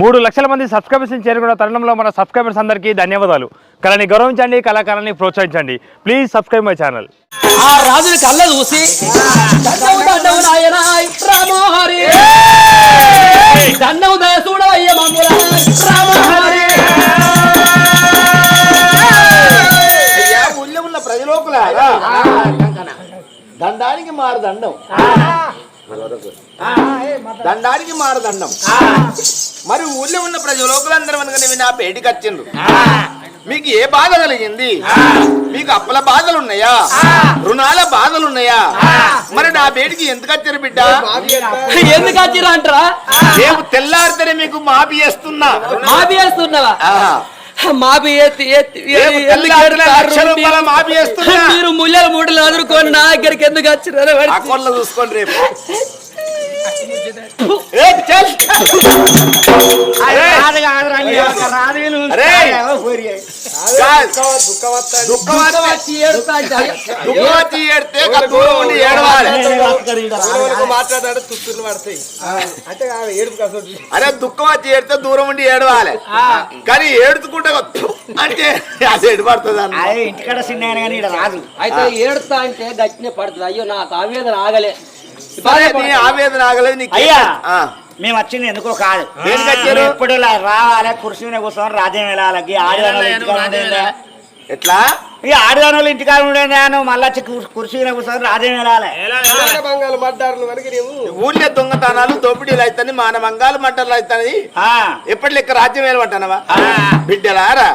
మూడు లక్షల మంది సబ్స్క్రైబర్స్ చేరుకున్న తరుణంలో మన సబ్స్క్రైబర్స్ అందరికీ ధన్యవాదాలు. కళని గౌరవించండి కళాకారాన్ని ప్రోత్సహించండి. ప్లీజ్ సబ్స్క్రైబ్ మై ఛానల్ ఆ రాజుని కళ్ళ చూసి దండానికి మారు దండం. దండానికి మారు దండం మరి ఊళ్ళో ఉన్న ప్రజలోకులందరూ అనుకుని నా పేటికి వచ్చిండ్రు. మీకు ఏ బాధ కలిగింది? మీకు అప్పుల బాధలు ఉన్నాయా రుణాల బాధలు ఉన్నాయా మరి నా పేటికి ఎందుకు వచ్చారు బిడ్డ? ఎందుకు వచ్చిరా అంటారా? రేపు తెల్లారితేనే మీకు మాపి చేస్తున్నా మాపి వేస్తున్నావా? చేస్తున్నా మీరు ముళ్ళల మూటలు అదురుకొని నా దగ్గరికి ఎందుకు అకౌంట్లో చూసుకోండి రేపు. మాట్లాడాడు తుత్తులు పడతాయి అంటే ఏడుపు అరే దుఃఖం వచ్చి ఏడితే దూరం ఉండి ఏడవాలి కానీ ఏడుచుకుంటే అంటే అది ఏడుపడుతుంది అన్న ఇంటికాడ చిన్న రాదు అయితే ఏడుతా అంటే గట్టినే పడుతుంది అయ్యో నా ఆవేదన ఆగలే. సరే నీ ఆవేదన ఆగలేదు నీకు అయ్యా. ఆ. మేము వచ్చింది ఎందుకో కాదు దేనికి వచ్చారు? మేము ఎప్పుడు ఇలా రావాలి కుర్చీ మీద కూర్చొని రాజ్యం వెళ్ళాలి ఆడదానులు ఇంటికాడ ఉండేదా ఎట్లా ఈ ఆడదానులు ఇంటికాడ ఉండేదా నువ్వు మళ్ళీ కుర్చీ కూర్చొని రాజ్యం వెళ్ళాలి. మడ్డారులు నీవు. ఊళ్ళో దొంగతనాలు దోపిడీలు అవుతాయి మాన మంగాలు మంటలు అవుతాయి ఆ, ఎప్పటి లెక్క రాజ్యం ఏలమంటానవా బిడ్డలారా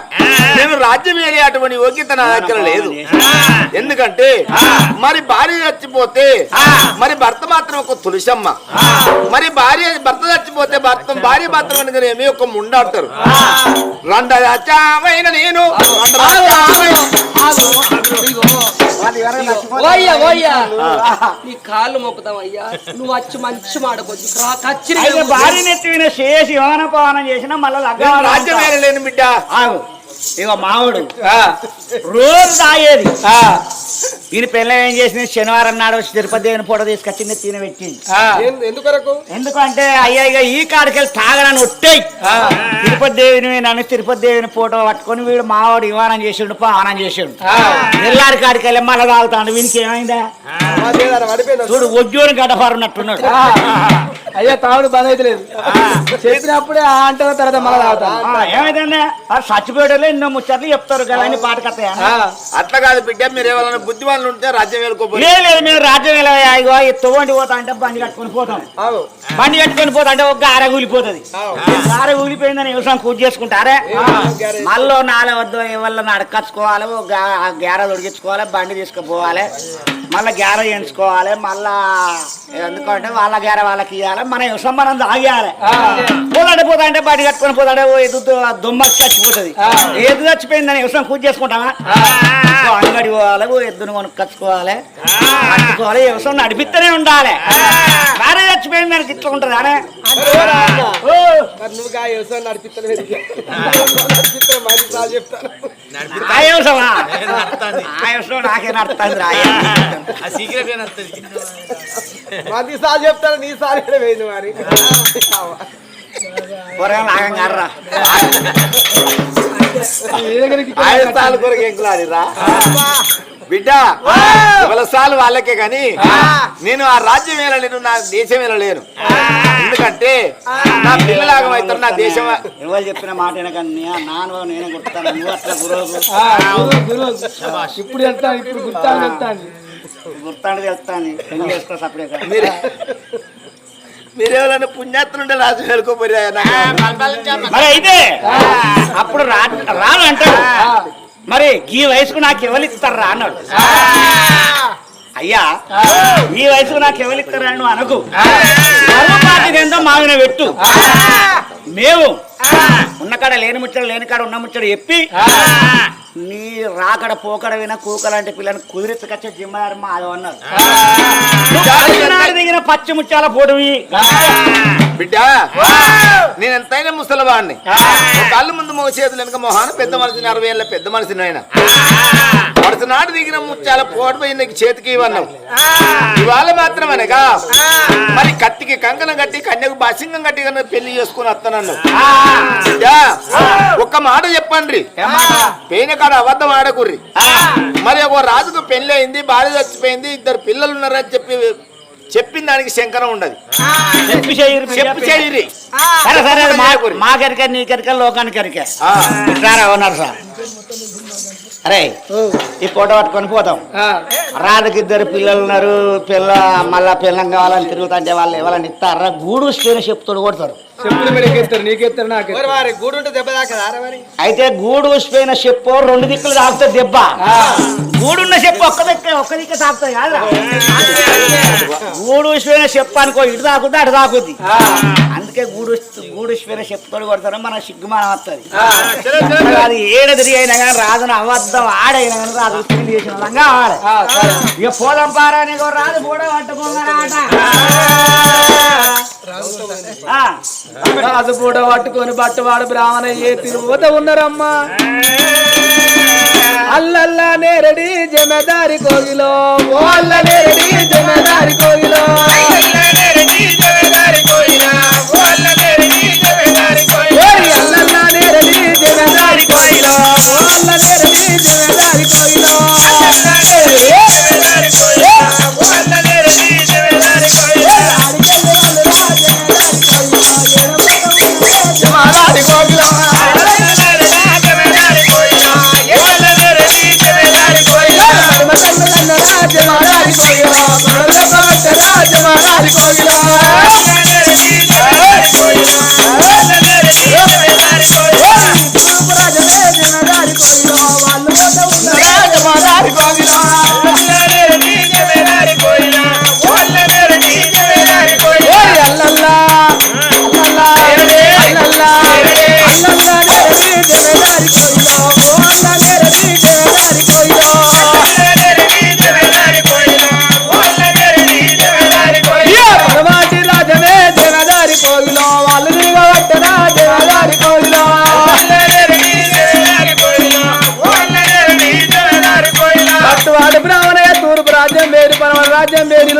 నేను రాజ్యం ఏలే అటువంటి యోగ్యత నా దగ్గర లేదు. ఎందుకంటే మరి భార్య చచ్చిపోతే మరి భర్త మాత్రం ఒక తులసమ్మ. మరి భార్య భర్త చచ్చిపోతే భర్త భార్య మాత్రం ఏమి ఒక ముండాడతారు. రండ చావైన నేను. రండ చావైన ఓయ్యా ఓయ్యా. నీ కాళ్ళు మొక్కుతాం అయ్యా. నువ్వు వచ్చి మంచి మాట కొంచెం కచ్చిరి అయితే భార్య నెత్తి మీద చేసి యోన పవనం చేసినా మళ్ళీ రాజ్యం బిడ్డ. ఆగు. ఇక మావుడు. రోజు తాగేది. ఈయన పిల్ల ఏం చేసింది? శనివారం నాడు వచ్చి తిరుపతి దేవుని ఫోటో తీసుకొచ్చింది తిన పెట్టింది. ఏం- ఎందుకొరకు? ఎందుకంటే అయ్యా ఇక ఈ కాడికెళ్ళి తాగనని ఒట్టేయి. తిరుపతి దేవుని నన్ను తిరుపతి దేవుని ఫోటో పట్టుకొని వీడు మావాడు విమానం చేసిండు పానం చేసిండు. ఎల్లారి కాడికెళ్ళి మళ్ళీ తాగుతాడు. వీనికి ఏమైందా? చూడు ఉద్యోగం గడపారున్నట్టున్నాడు అయ్యా తావుడు బంద్ అయితే లేదు చెప్పినప్పుడే ఆ అంటారు తర్వాత మళ్ళీ తాగుతా ఆ, ఏమైందండి ఆ ఎన్నో ముచ్చట్లు చెప్తారు కదా అని పాట కథ అట్లా కాదు బిడ్డ మీరు ఏమైనా బుద్ధి వాళ్ళు ఉంటే రాజ్యం వేలుకోపోయి లేదు లేదు మేము రాజ్యం వెళ్ళా ఇగో ఈ తోవండి పోతా అంటే బండి కట్టుకొని పోతాం. బండి కట్టుకొని పోతా అంటే ఒక గారె కూలిపోతుంది గారె కూలిపోయిందని వ్యవసాయం కూర్చి చేసుకుంటారే? మళ్ళీ నాలుగు వద్ద వల్ల నడకచ్చుకోవాలి గారె ఉడికించుకోవాలి బండి తీసుకుపోవాలి మళ్ళీ గారె చేయించుకోవాలి మళ్ళా ఎందుకంటే వాళ్ళ గారె వాళ్ళకి ఇవ్వాలి మన వ్యవసాయం మనం తాగేయాలి. పోతాంటే పోతా అంటే బండి కట్టుకొని పోతాడే దుమ్మ చచ్చిపోతుంది. ఎద్దు చచ్చిపోయిందని వ్యవసాయం కూర్చి చేసుకుంటామా అంగడి పోవాలి ఎద్దును కొనుక్కొచ్చుకోవాలి. కట్టుకోవాలి వ్యవసాయం నడిపిస్తూనే ఉండాలి. భార్య చచ్చిపోయింది దానికి ఇట్లా ఉంటుంది అనే వ్యవసాయం నడిపిస్తలేదు. చెప్తాను. ఆ వ్యవసాయమా? ఆ వ్యవసాయం నాకే నడుస్తుంది రా మంది సార్ చెప్తాను నీ సార్ వేయింది మరి. ఆయస్తాలు కొరకు ఎంకులాడిరా బిడ్డ సార్లు వాళ్ళకే కానీ నేను ఆ రాజ్యం వెళ్ళలేను నా దేశం వెళ్ళలేను ఎందుకంటే నా పిల్లలాగం అవుతారు నా దేశం ఎవరు చెప్పిన మాట వెనకని నాన్న నేనే కొడతాను నువ్వు అట్లా గురువు ఇప్పుడు వెళ్తాను ఇప్పుడు గుర్తాను వెళ్తాను. సపరేట్ మీరు మీరేమైనా పుణ్యాత్తుంటే రాజ్యం వెళ్ళుకోపోయి మరి అయితే అప్పుడు రా రాను అంటాడు. మరి ఈ వయసుకు నాకు ఎవరు ఇస్తారు రా అన్నాడు అయ్యా ఈ వయసుకు నాకు ఎవరు ఇస్తారు నువ్వు అనకు. పార్టీ ఏందో మాగిన పెట్టు. మేము ఉన్న కాడ లేని ముచ్చడు లేని కాడ ఉన్న ముచ్చడు చెప్పి నీ రాకడ పోకడ విన కూక లాంటి పిల్లని కుదిరించకొచ్చే జిమ్మదారు మా అది అన్నారు దిగిన పచ్చి ముత్యాల పొడివి బిడ్డ నేను ఎంతైనా ముసలివాడిని కళ్ళు ముందు మో చేతులు వెనక మొహాన పెద్ద మనిషిని అరవై ఏళ్ళ పెద్ద మనిషిని ఆయన. నాడు దిగిన ముత్యాల పోటు నీకు చేతికి ఇవ్వన్నావు. ఇవాళ మాత్రం అనగా మరి కత్తికి కంకణం కట్టి కన్యకు బాసింగం కట్టి కన్నా పెళ్ళి చేసుకుని వస్తానన్నావు. ఒక్క మాట చెప్పండి. పేన కాడ అబద్ధం ఆడకుర్రి. మరి ఒక రాజుకు పెళ్ళి అయింది భార్య చచ్చిపోయింది ఇద్దరు పిల్లలు ఉన్నారని చెప్పి చెప్పిన దానికి శంకరం ఉండదు. చెప్పు సరే మా మా కరిక నీ కరిక లోకానికి కరిక. ఉన్నారు సార్ అరే ఈ ఫోటో పట్టుకొని పోతాం ఆ, రాళ్ళకి ఇద్దరు పిల్లలు ఉన్నారు పిల్ల మళ్ళా పిల్లం కావాలని తిరుగుతుంటే వాళ్ళు ఎవరైనా ఇస్తారా? గూడు స్పేన చెప్తాడు కొడతారు. చెప్పులు నాకు అయితే గూడు ఉసిపోయిన చెప్పు రెండు దిక్కులు తాకుతుంది దెబ్బ. గూడున్న చెప్పు ఒక్క దిక్కు ఒక్క దిక్కు కాదురా. గూడు ఉసిపోయిన చెప్పు అనుకో ఇటు తాకుద్ది అటు తాకుద్ది. అందుకే గూడు గూడు ఉసిపోయిన చెప్పుతోడు కొడతారు మన సిగ్గుమానం వస్తుంది అది ఏడ తిరిగి అయినా కానీ రాజును అబద్ధం ఆడైనా కానీ పెళ్ళి చేసిన విధంగా ఆడే. ఇక పోదాం పారా నీకు రాదు కూడా పట్టుకోమరాట రాజు పూట పట్టుకొని బట్టవాడు బ్రాహ్మణ ఏ తిరుగుత ఉన్నారమ్మా. అల్లల్లా నేరడి జమదారి కోగిలో ఓ నేరడి జమదారి కోగిలో ఓరి నేరడి జమదారి కోగిలో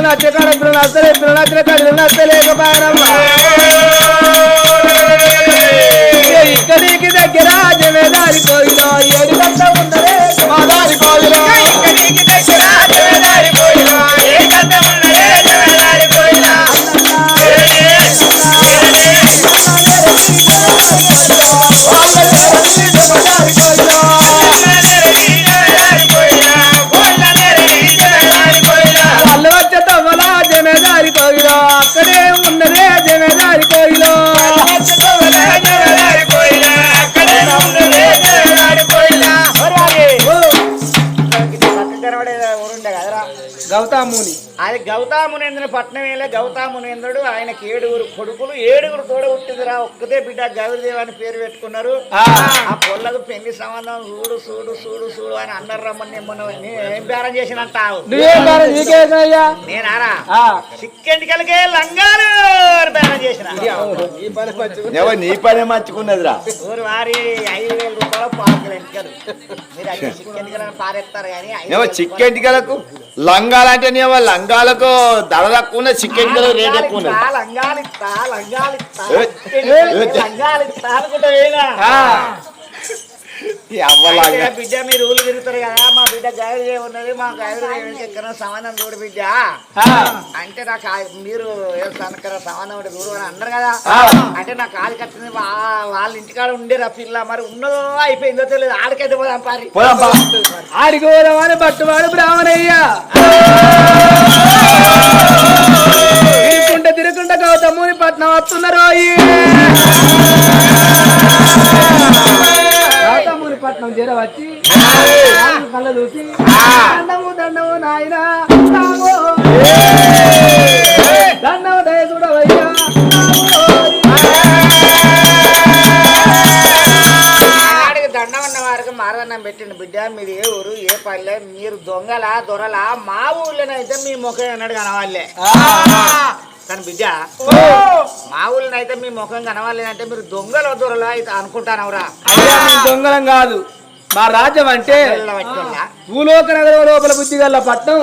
నచ్చకాడ నచ్చలే నచ్చలే కళ్ళు నచ్చలేకపోయారమ్మా ఇక్కడికి దగ్గర జమేదారి కోయిలో గౌతమునేంద్రుని పట్నం వేలే గౌతమునేంద్రుడు ఆయనకి ఏడుగురు కొడుకులు. ఏడుగురు తోడ పుట్టిందిరా. ఒక్కతే బిడ్డ గౌరీదేవి అని పేరు పెట్టుకున్నారు. ఆ. ఆ పొల్లకు పెళ్ళి సంబంధం చూడు చూడు చూడు చూడు అని అన్నారు రమ్మని ఏం బేరం చేసినంత నేనారా. చిక్కెంటికలకే లంగాలు బేరం చేసిన. నీ పనే మంచుకున్నదిరా ఊరు వారి ఐదు వేల రూపాయలు పాకులు ఎంటికలు మీరు చిక్కెంటికలను పారేస్తారు కానీ చిక్కెంటికలకు లంగాలంటే లంగాలకు ధర తక్కువ ఉన్నది చిక్కెంటికలకు రేట్ ఎక్కువ ఉన్నది అనుకుంటా పోయినా. ఈ అవ్వలాగా అయితే బిడ్డ మీరు ఊళ్ళు తిరుగుతారు కదా. మా బిడ్డ గైరు ఉన్నది. మా గైరు ఎక్కడ సంబంధం చూడు బిడ్డ. అంటే నాకు మీరు సంబంధం ఉంటే చూడు అని అన్నారు కదా. అంటే నాకు కాలు కట్టింది వాళ్ళ ఇంటికాడ ఉండేరా పిల్ల. మరి ఉన్నదో అయిపోయిందో తెలియదు. ఆడికైతే పోదాం పారి. పోదాం బా. ఆడికి పోదామని పట్టువాడు బ్రాహ్మణయ్య. తిరుగుకుంటే తిరుగుకుంటే గౌతముని పట్నం వస్తున్నారు ఈ. గౌతముని పట్నం చేర వచ్చి కళ్ళ చూసి దండము దండము నాయనా. దండము దయచుడవయ్యా ఆడికి దండం ఉన్న వారికి మారదన్న దండం పెట్టండి బిడ్డ. మీది ఏ ఊరు ఏ పల్లె మీరు దొంగలా దొరలా? మా ఊళ్ళోనైతే మీ ముఖం అన్నాడు కనవాళ్ళే కానీ బిడ్డ మా ఊళ్ళోనైతే మీ ముఖం కనవాలేదంటే మీరు దొంగల దొరలా అయితే అనుకుంటానవరా. దొంగలం కాదు. మా రాజ్యం అంటే భూలోక నగరం లోపల బుద్ధి గల్ల పట్నం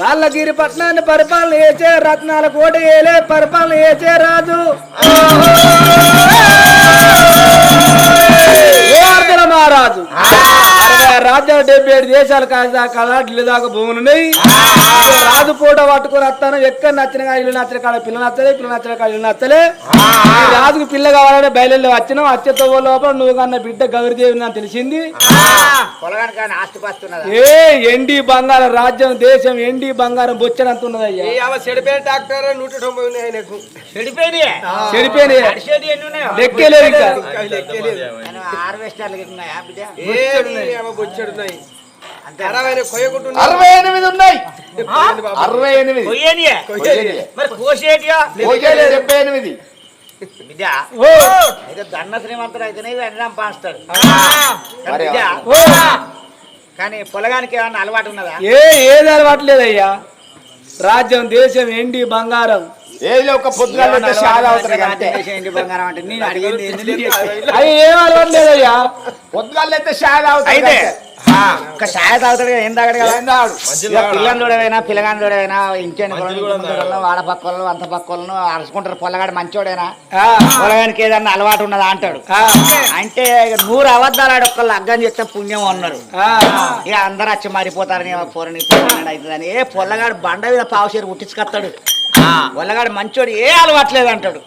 రాళ్ళగిరి పట్నాన్ని పరిపాలన చేసే రత్నాల కోట ఏలే పరిపాలన చేసే రాజు. మహారాజు. రాజ్యాలు డెబ్బై ఏడు దేశాలు కాదా కదా ఢిల్లీ దాకా భూములు ఉన్నాయి. రాజు పూట పట్టుకొని వస్తాను. ఎక్కడ నచ్చిన కాడ ఇల్లు నచ్చిన కాడ పిల్ల నచ్చలే పిల్ల నచ్చిన కాడ ఇల్లు నచ్చలే. రాజుకు పిల్ల కావాలని బయలుదేరి వచ్చినావు వచ్చేతో లోపల నువ్వు కన్నా బిడ్డ గౌరీదేవి అని తెలిసింది. ఏ ఎండి బంగారం రాజ్యం దేశం ఎండి బంగారం బొచ్చనంత ఉన్నది అయ్యా చెడిపోయిన డాక్టర్ నూట తొంభై ఉన్నాయి ఆయనకు చెడిపోయినాయే? చెడిపోయినాయి. నడిచేది ఎన్ని ఉన్నాయో? లెక్కలేదు ఇంకా. హార్వెస్టర్లు ఉన్నాయా బొచ్చెడున్నాయి అరవై ఎనిమిది ఉన్నాయి. అరవై ఎనిమిది. డెబ్బై ఎనిమిది. అయితే దండ శ్రీమంతుడు అయితేనే వెనడం పాస్తాడు కానీ పొలగానికి ఏమన్నా అలవాటు ఉన్నదా? ఏ ఏది అలవాట్లేదయ్యా రాజ్యం దేశం ఎండి బంగారం ఏదో ఒక షాద చెప్పేది. అవి ఏం అలవాట్లేదయ్యా షాద అవుతారు అయితే అంతే. ఒక ఛాయ తాగుతాడు కదా ఏం తాగడు కదా? పిల్లని చూడవైనా పిల్లగాని చూడవైనా ఇంకేని వాడ పక్క వాళ్ళు అంత పక్క వాళ్ళను అరుచుకుంటారు. పొల్లగాడు మంచోడేనా? ఆ, పొలగానికి ఏదన్నా అలవాటు ఉన్నదా అంటాడు. అంటే నూరు అబద్ధాలు ఆడు ఒక్క లగ్గం చెప్తే పుణ్యం అన్నాడు. ఆ. ఇక అందరు వచ్చి మారిపోతారని పోరని అవుతుందని. ఏ పొల్లగాడు బండ మీద పావుసేరు పుట్టించుకొస్తాడు పొల్లగాడు మంచోడు ఏ అలవాట్లేదు అంటాడు.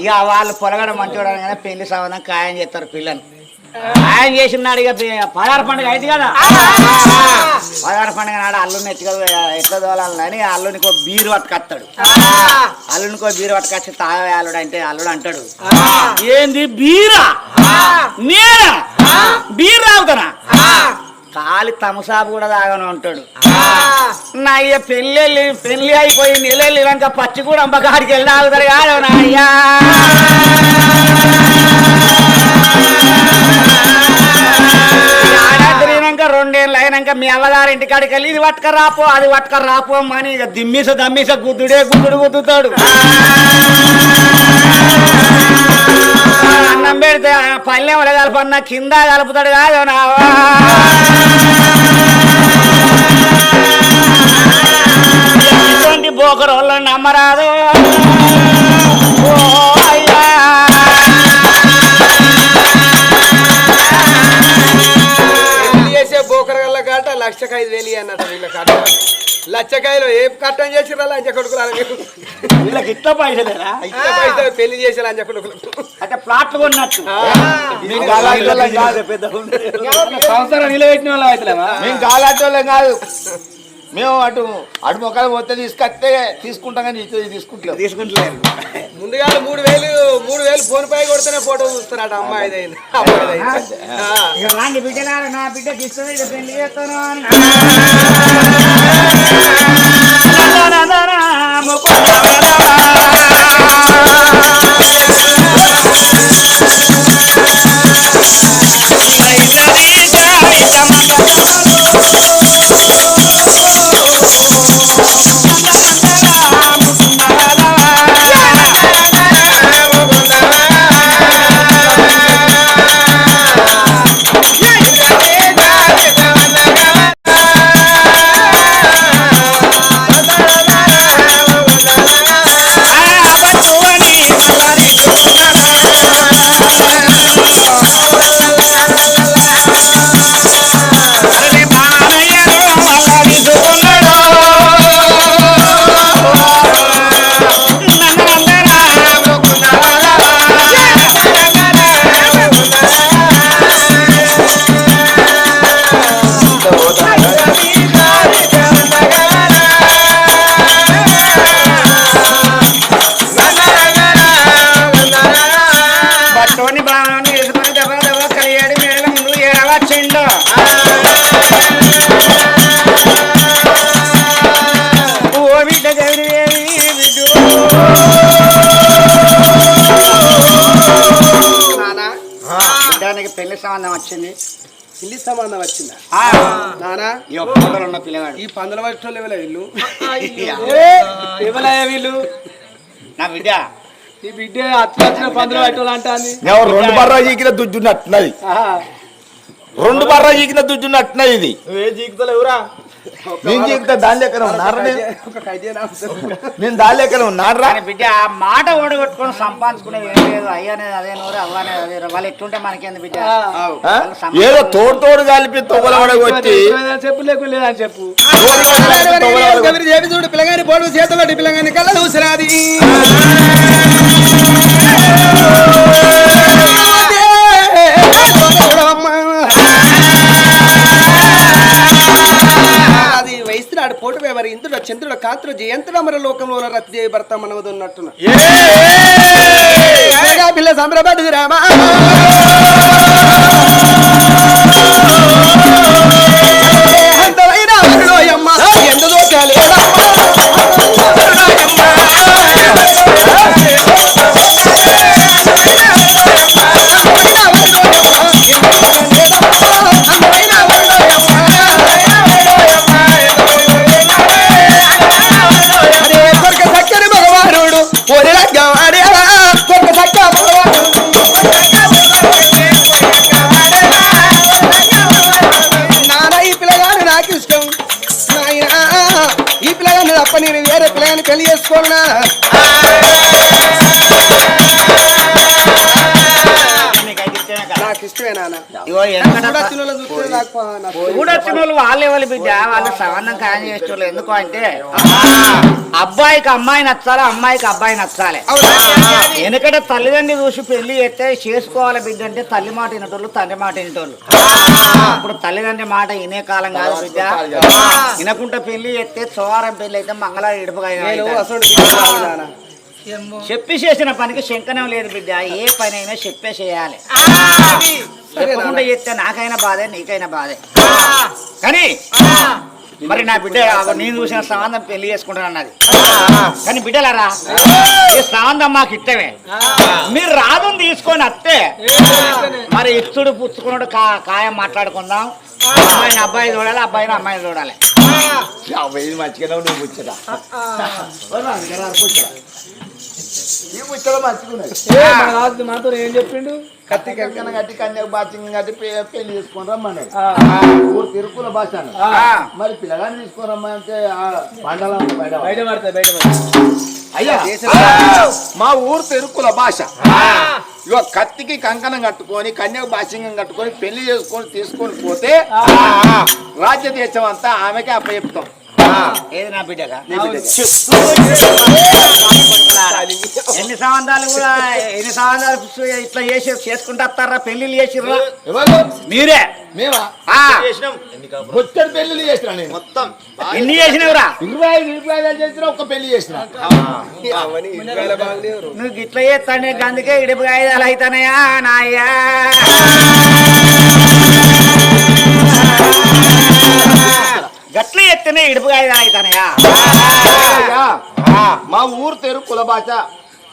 ఇక వాళ్ళు పొలగాడు మంచోడు అనగానే పెళ్ళి సంబంధం ఖాయం చేస్తారు పిల్లని. ఖాయం చేసిన నాడు ఇక పదహారు పండుగ అయితే కదా. పదహారు పండుగ నాడు అల్లుని ఎత్తుక ఎట్లా తోలాలని అల్లునికి ఒక బీరు పట్టుకొస్తాడు. అల్లునికి ఒక బీరు పట్టుకొచ్చి తాగవే అల్లుడు అంటే అల్లుడు అంటాడు. ఏంది బీరా? నేనా? బీర్ తాగుతానా? కాలి తమసాపు కూడా తాగను అంటాడు. నా అయ్య పెళ్ళి పెళ్ళి అయిపోయి నెలలు ఇలాంక పచ్చి కూడా అమ్మగారికి వెళ్ళి తాగుతారు కాదు నా అయ్యా అయినాక మీ అవ్వగారి ఇంటికాడికి వెళ్ళి ఇది పట్టుక రాపో అది పట్టుక రాపో అని ఇక దిమ్మిస దమ్మిస గుద్దుడే గుద్దుడు గుద్దుతాడు. అన్నం పెడితే ఆ పల్లెం కలపన్న కింద కలుపుతాడు కాదు నావా ఇటువంటి బోకరు వాళ్ళని నమ్మరాదు. ఓ కాట లక్షకు ఐదు వేలు అన్నట్టు వీళ్ళ కాట లక్షకాయలు ఏ కట్టం చేసిరా లంచ కొడుకులు వీళ్ళకి ఇట్లా పైసలేరా పైసలు పెళ్ళి చేసే లంచ కొడుకులు. అంటే ప్లాట్లు కొన్నట్టు. సంవత్సరం నిలబెట్టిన వాళ్ళు అవుతలేమా మేము గాలాటోళ్ళం కాదు. మేము అటు అటు మొక్కలు పోతే తీసుకొస్తే తీసుకుంటాం కానీ ఇటు తీసుకుంటలేము తీసుకుంటలేరు ముందుగా మూడు వేలు మూడు వేలు ఫోన్ పై కొడితేనే ఫోటో. ఇక రాంగి బిడ్డలారా నా ఇది పెళ్ళి చేస్తాను వచ్చింది. ఇల్లు సంబంధం వచ్చిందా? ఆ, నానా? ఉన్న పిల్లగాడు. ఈ పందుల లేవలే ఇల్లు ఎవరయ్యా వీళ్ళు. నా బిడ్డ. ఈ బిడ్డ వచ్చిన పందులు పట్టులు అంటాంది రెండు బర్రా చీకిన దుజ్జున్నట్టున్నది రెండు బర్రా చీకిన దుజ్జున్నట్టున్నది ఇది. నువ్వేం జీకుతలేవురా నేను చీకితే దాని లెక్కన ఉన్నారా నేను? ఒక ఖైదీనా నేను దాని లెక్కన ఉన్నారా? బిడ్డ ఆ మాట ఓడగొట్టుకొని సంపాదించుకునేది ఏం లేదు. అయ్యనేది అదే నోరు అవ్వనేది అదే. వాళ్ళు ఎట్లుంటే మనకేంది బిడ్డ? ఏదో తోడు తోడు కలిపి తొవ్వల వచ్చి చెప్పు లేకు లేదని చెప్పు. చూడు పిల్లగాని పోడు చేతులు పిల్లగాని కళ్ళ చూసిరాది ఎవరి ఇంద్రుడు చంద్రుడు కాంతుడు జయంతుడు అమర లోకంలో ఉన్న రతి భర్త మనవది ఉన్నట్టున్న పిల్ల సంబరపడ్డది రామా! పిల్లగాని పెళ్ళి వాళ్ళు వాళ్ళే వాళ్ళు బిడ్డ వాళ్ళ సంబంధం ఖాయం చేసేవాళ్ళు ఎందుకు అంటే అబ్బాయికి అమ్మాయి నచ్చాలి అమ్మాయికి అబ్బాయి నచ్చాలి. ఎందుకంటే తల్లిదండ్రి చూసి పెళ్ళి చేస్తే చేసుకోవాలి బిడ్డ అంటే తల్లి మాట వినటోళ్ళు తండ్రి మాట వినటోళ్ళు. ఇప్పుడు తల్లిదండ్రి మాట వినే కాలం కాదు బిడ్డ. వినకుంటే పెళ్ళి చేస్తే చోరం పెళ్ళి అయితే మంగళ నేను ఇడుపుగా చెప్పి చేసిన పనికి శంకనం లేదు బిడ్డ. ఏ పని అయినా చెప్పే చేయాలి. చెప్పకుండా చేస్తే నాకైనా బాధే నీకైనా బాధే. కానీ మరి నా బిడ్డ నేను చూసిన సంబంధం పెళ్ళి చేసుకుంటాను అన్నది. కానీ బిడ్డలారా ఈ సంబంధం మాకు ఇష్టమే. మీరు రాదుని తీసుకొని వస్తే మరి ఇచ్చుడు పుచ్చుకున్నాడు కా ఖాయం మాట్లాడుకుందాం. అబ్బాయిని అబ్బాయి చూడాలి అబ్బాయిని అమ్మాయిని చూడాలి. ఇది మంచిగా నువ్వు ముచ్చట ఈ ముచ్చట రాజు మనతో ఏం చెప్పిండు? కత్తి కక్కన కట్టి కన్యాకు బాచింగ్ కట్టి పెళ్ళి తీసుకొని రమ్మన్నాడు. ఆ, ఊరు తిరుకుల భాష మరి పిల్లగాని తీసుకొని రమ్మంటే ఆ పండల బయట బయట పడతాయి బయట అయ్యా మా ఊరు తెరుకుల భాష. ఇగో కత్తికి కంకణం కట్టుకొని కన్యకు భాష్యంగం కట్టుకొని పెళ్ళి చేసుకొని తీసుకొని పోతే రాజ్య దేశం అంతా ఆమెకే అప్పచెప్తాం. ఏది నా బిడ్డగా? నీ బిడ్డకి. ఎన్ని సంబంధాలు కూడా ఎన్ని సంబంధాలు ఇట్లా చేసి చేసుకుంటా వస్తారా? పెళ్ళిళ్ళు చేసిర్రా? ఎవరు? మీరే. పెళ్ళి చేసిన? నేను. మొత్తం. ఎన్ని చేసినవురా? ఇరవై ఐదు ఇరవై ఐదు చేసిన ఒక్క పెళ్ళి చేసిన. నువ్వు ఇట్లా చేస్తానే అందుకే ఇడుపు కాయిదాలు అవుతానయా నాయ్యా గట్ల ఎత్తనే ఇడుపు కాయిదాలు అవుతానయా అయ్యా, మా ఊరు తెరు కుల భాష.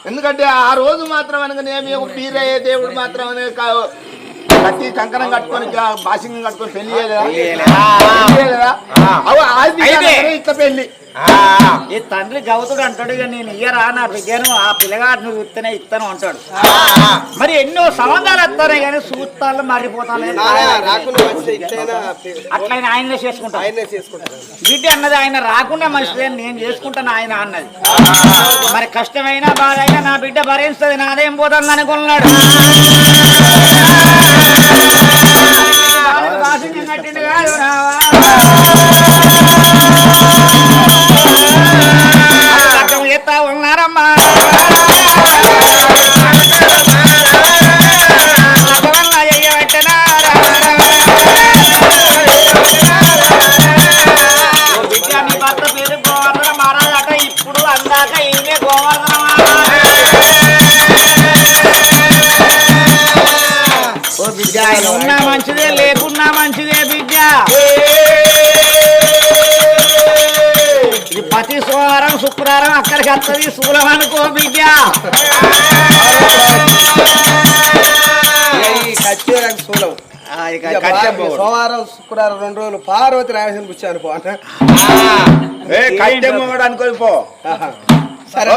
ఎందుకంటే ఆ రోజు మాత్రం అనగానే మేము పీరయ్యే దేవుడు మాత్రం అనే కా- కత్తి కంకణం కట్టుకొని గా- బాసింగం కట్టుకొని పెళ్ళి చేయలేదా? ఇట్లా పెళ్ళి. ఈ తండ్రి గౌతుడు అంటాడు ఇక నేను ఇయ్యరా నా బిడ్డను ఆ పిల్లగాడు నువ్వు ఇస్తనే ఇస్తాను అంటాడు. మరి ఎన్నో సంబంధాలు వస్తానే కానీ మంచిది ఇట్లైనా అట్లయినా ఆయనే చేసుకుంటాను బిడ్డ అన్నది ఆయన రాకుండా మంచిదే నేను చేసుకుంటాను ఆయన అన్నది. మరి కష్టమైనా బాధైనా నా బిడ్డ భరిస్తుంది నాదేం పోతుంది అనుకున్నాడు వస్తుంది బిడ్డ. సోమవారం శుక్రవారం రెండు రోజులు పార్వతి రాయసం కూర్చోను పో అనుకొని పో. సరే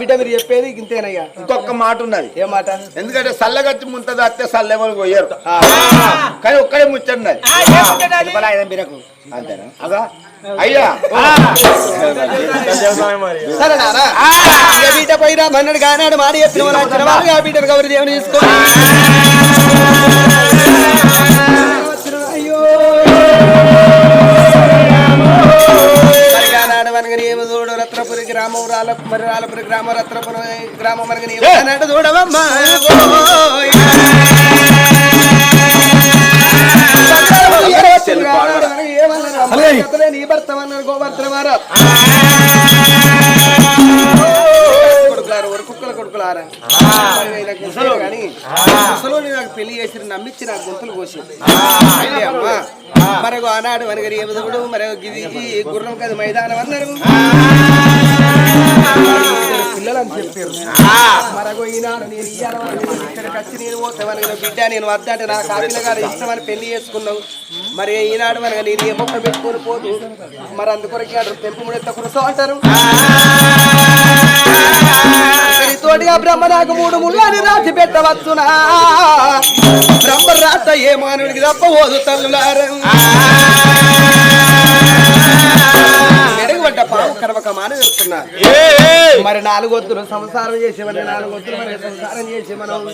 బిడ్డ మీరు చెప్పేది ఇంతేనయ్యా. ఇంకొక మాట ఉన్నది. ఏ మాట? ఎందుకంటే సల్లగచ్చి ముంతది అత్తే సల్లెవరు పోయారు కానీ ఒక్కడే ముచ్చన్నది అంతేనా? అదా? అయ్యా. సరే ఏ బిడ్డ పోయినా మన్నడు కానాడు మాడి చెప్పిన వాళ్ళు బిడ్డను గౌరీ దేవుని తీసుకోండి గ్రామం రాల మరి రాలపురి గ్రామం రత్నపురి గ్రామం కానాడు చూడవమ్మా. నీ భర్తమన్నారు గోవర్ధనమారా కొడుకులారా ఒరు కుక్కల కొడుకులారా. కానీ ముసలోని నాకు పెళ్ళి చేసి నమ్మించి నాకు గొంతులు కోసి. అమ్మా మరొక ఆనాడు మనగరి ఏమదుడు మరొక గిది గుర్రం కది మైదానం అన్నారు. పిల్లలని చెప్పారు ఈనాడు నేను ఇక్కడికి వచ్చి నేను బిడ్డ నేను వద్దంటే నా కాపిన గారు ఇష్టమని పెళ్ళి చేసుకున్నావు మరి. ఈనాడు మనకి నేను ఏ మొక్క పెట్టుకొని పోదు మరి అందుకొరకు ఆడు తెంపు ముడెత్త కురసో అంటారు ఇక్కడి తోటిగా బ్రహ్మ నాకు మూడు ముళ్ళని రాసి పెట్టవచ్చునా బ్రహ్మ రాత ఏ మానవుడికి తప్ప ఓదు తల్లులారు మెరుగుపడ్డ పాము కరవక మాన మరి నాలుగు వద్దులు సంసారం చేసి మరి నాలుగు వద్దులు మరి సంసారం చేసి మనం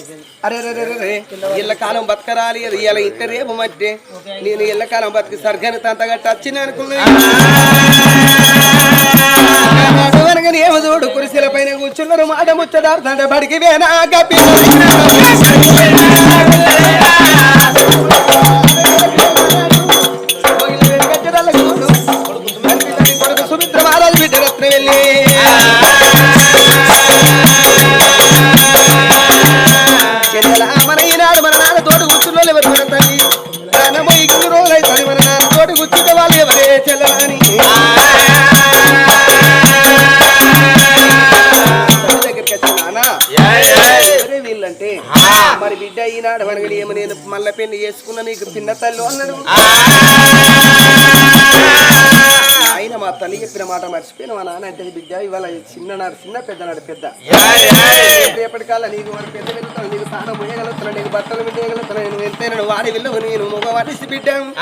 అరే రే రే రే ఇళ్ళ కాలం బతకరాలి అది ఇలా ఇంట రేపు మధ్య. నేను ఇళ్ళ కాలం బతికి సర్గని తంతగట్ట వచ్చింది అనుకున్నా అనగానే ఏమో చూడు కురిసెల పైన కూర్చున్నారు. మాట ముచ్చడాడుతుంటే బడికి వేనా గప్పి మళ్ళీ పెళ్ళి చేసుకున్న నీకు పిన్న తల్లి ఆయన మా తల్లి చెప్పిన మాట మర్చిపోయిన మా నాన్న అంటే బిడ్డ ఇవాళ చిన్ననాడు చిన్న పెద్దనాడు పెద్ద రేపటికల్లా నీకు వాడు పెద్ద వెళ్తాను నీకు తాను పోయగలుగుతాను నీకు బట్టలు పెట్టగలుగుతాను నేను వెళ్తే వాడి వెళ్ళవు నేను మగవాడిసి బిడ్డాము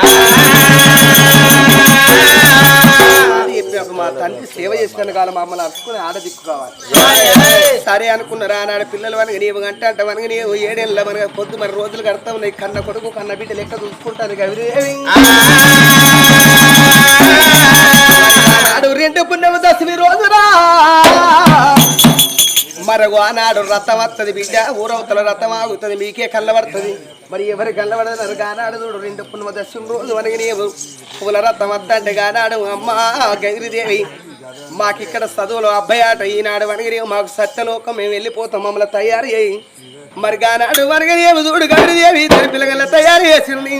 అప్పుడు మా తండ్రి సేవ చేసిన కాలం మమ్మల్ని అరుచుకుని ఆడ దిక్కు కావాలి సరే అనుకున్నారు? ఆనాడు పిల్లలు మనకి నీవు గంట అంట మనకి నీవు ఏడేళ్ళ మనకి పొద్దు మరి రోజులు కడతావు నీ కన్న కొడుకు కన్న బిడ్డ లెక్క చూసుకుంటాను ఆనాడు రెండు పుణ్యము దశమి రోజురా. మరగు ఆనాడు రథం వస్తుంది బిడ్డ ఊరవతల రథం ఆగుతుంది మీకే కళ్ళబడుతుంది మరి ఎవరి కళ్ళబడతారు కానాడు చూడు రెండు పుణ్యమ దశం రోజు మనకి నీవు పూల రథం వద్దంటే కానాడు అమ్మా గంగిరిదేవి మాకిక్కడ చదువులు అబ్బాయి ఆట ఈనాడు వనగిరి మాకు సత్యలోకం మేము వెళ్ళిపోతాం మమ్మల్ని తయారు చేయి. మరి కానాడు వనగిరి చూడు గంగిరిదేవి తన పిల్లగల తయారు చేసింది.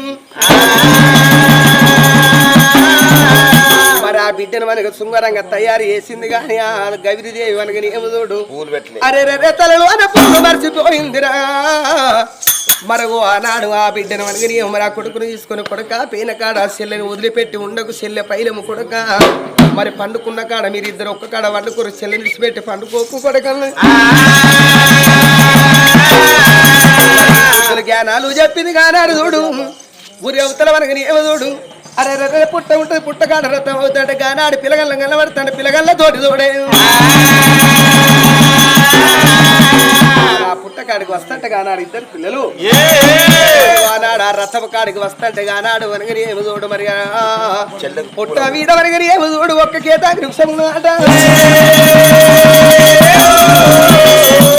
బిడ్డను మనకు సుందరంగా తయారు చేసింది కానీ ఆ గవిరిదేవి మనకి ఏమదోడు పెట్టలే. అరే రే తలలో అనే పూలు మర్చిపోయిందిరా. మరో ఆనాడు ఆ బిడ్డను మనకి మరి ఆ కొడుకును తీసుకొని కొడక పైన కాడ చెల్లెని వదిలిపెట్టి ఉండకు చెల్లె పైలము కొడక. మరి పండుకున్న కాడ మీరు ఇద్దరు ఒక్క కాడ వండుకోరు చెల్లెని విడిచిపెట్టి పండుకోకు అసలు జ్ఞానాలు చెప్పింది కానాడు చూడు. ఊరి అవతల మనకి ఏమో చూడు. అరే రే పుట్ట ఉంటుంది పుట్టకాడ రథం అవుతాడు. గానాడు పిల్లగల్ల కనబడతాడు పిల్లగల్ల తోటి చూడే. ఆ పుట్టకాడికి వస్తంట గానాడు ఇద్దరు పిల్లలు. ఆనాడు ఆ రథం కాడికి వస్తంటే గానాడు వనగని ఏమి చూడు మరి. పుట్ట వీడ వనగని ఏమి చూడు. ఒక్క కేతాకి వృక్షం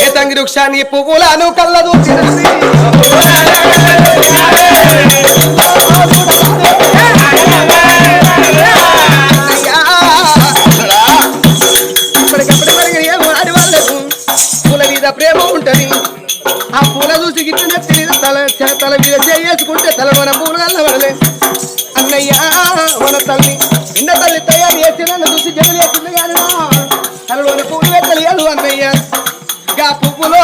కేతంగి వృక్షాన్ని పువ్వులను కళ్ళ దూచినది చేసుకుంటే తల మన పూలు కల్లవడలే అన్నయ్య మన తల్లి నిన్న తల్లి తయారు చేసి నన్ను చూసి జగలు చేసింది కానీ తలలోని పూలు పెట్టలేదు అన్నయ్య. గా పువ్వులో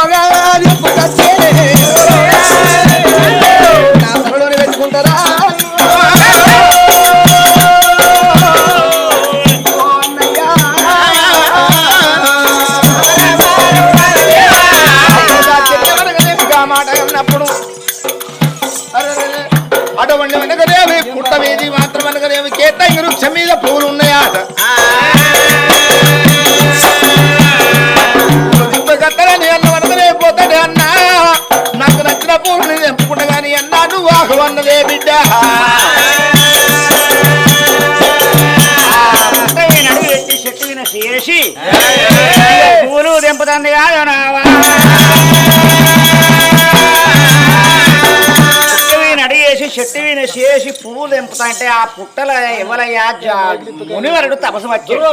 చేసి పువ్వులు దింపుతా అంటే ఆ పుట్టల ఎవరయ్యా మునివరుడు తపసు వచ్చాడు